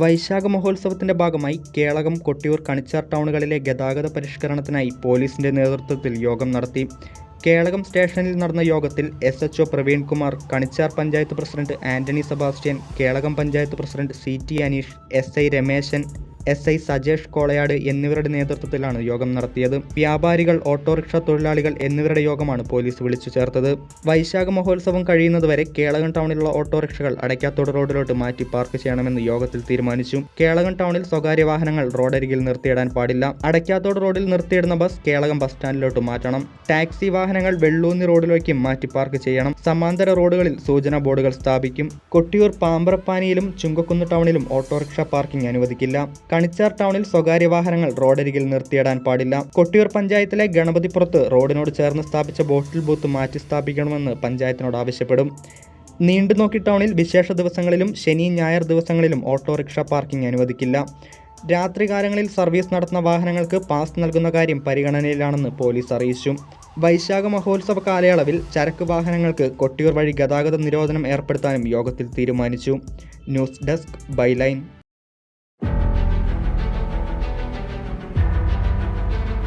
വൈശാഖ മഹോത്സവത്തിന്റെ ഭാഗമായി കേളകം കൊട്ടിയൂർ കണിച്ചാർ ടൗണുകളിലെ ഗതാഗത പരിഷ്കരണത്തിനായി പോലീസിന്റെ നേതൃത്വത്തിൽ യോഗം നടത്തി. കേളകം സ്റ്റേഷനിൽ നടന്ന യോഗത്തിൽ S H O Praveenkumar Kanichar panchayat president Antony Sebastian Kelakam panchayat president C T Aneesh S I Rameshan S I Sajesh Kolayad എന്നിവരുടെ നേതൃത്വത്തിലാണ് യോഗം നടത്തിയത്. വ്യാപാരികൾ ഓട്ടോറിക്ഷ തൊഴിലാളികൾ എന്നിവരുടെ യോഗമാണ് പോലീസ് വിളിച്ചു ചേർത്തത്. വൈശാഖ മഹോത്സവം കഴിയുന്നതുവരെ കേളകം ടൗണിലുള്ള ഓട്ടോറിക്ഷകൾ അടയ്ക്കാത്തോട് റോഡിലോട്ട് മാറ്റി പാർക്ക് ചെയ്യണമെന്ന് യോഗത്തിൽ തീരുമാനിച്ചു. കേളകം ടൗണിൽ സ്വകാര്യ വാഹനങ്ങൾ റോഡരികിൽ നിർത്തിയിടാൻ പാടില്ല. അടയ്ക്കാത്തോട് റോഡിൽ നിർത്തിയിടുന്ന ബസ് കേളകം ബസ് സ്റ്റാൻഡിലോട്ട് മാറ്റണം. ടാക്സി വാഹനങ്ങൾ വെള്ളൂന്നി റോഡിലേക്ക് മാറ്റി പാർക്ക് ചെയ്യണം. സമാന്തര റോഡുകളിൽ സൂചനാ ബോർഡുകൾ സ്ഥാപിക്കും. കൊട്ടിയൂർ പാമ്പ്രപ്പാനിയിലും ചുങ്കക്കുന്ന് ടൗണിലും ഓട്ടോറിക്ഷ പാർക്കിംഗ് അനുവദിക്കില്ല. കണിച്ചാർ ടൗണിൽ സ്വകാര്യ വാഹനങ്ങൾ റോഡരികിൽ നിർത്തിയിടാൻ പാടില്ല. കൊട്ടിയൂർ പഞ്ചായത്തിലെ ഗണപതിപ്പുറത്ത് റോഡിനോട് ചേർന്ന് സ്ഥാപിച്ച ബോട്ടിൽ ബൂത്ത് മാറ്റി സ്ഥാപിക്കണമെന്ന് പഞ്ചായത്തിനോട് ആവശ്യപ്പെടും. നീണ്ടുനോക്കി ടൗണിൽ വിശേഷ ദിവസങ്ങളിലും ശനി ഞായർ ദിവസങ്ങളിലും ഓട്ടോറിക്ഷ പാർക്കിംഗ് അനുവദിക്കില്ല. രാത്രികാലങ്ങളിൽ സർവീസ് നടത്തുന്ന വാഹനങ്ങൾക്ക് പാസ് നൽകുന്ന കാര്യം പരിഗണനയിലാണെന്ന് പോലീസ് അറിയിച്ചു. വൈശാഖ മഹോത്സവ കാലയളവിൽ ചരക്ക് വാഹനങ്ങൾക്ക് കൊട്ടിയൂർ വഴി ഗതാഗത നിരോധനം ഏർപ്പെടുത്താനും യോഗത്തിൽ തീരുമാനിച്ചു. News desk byline.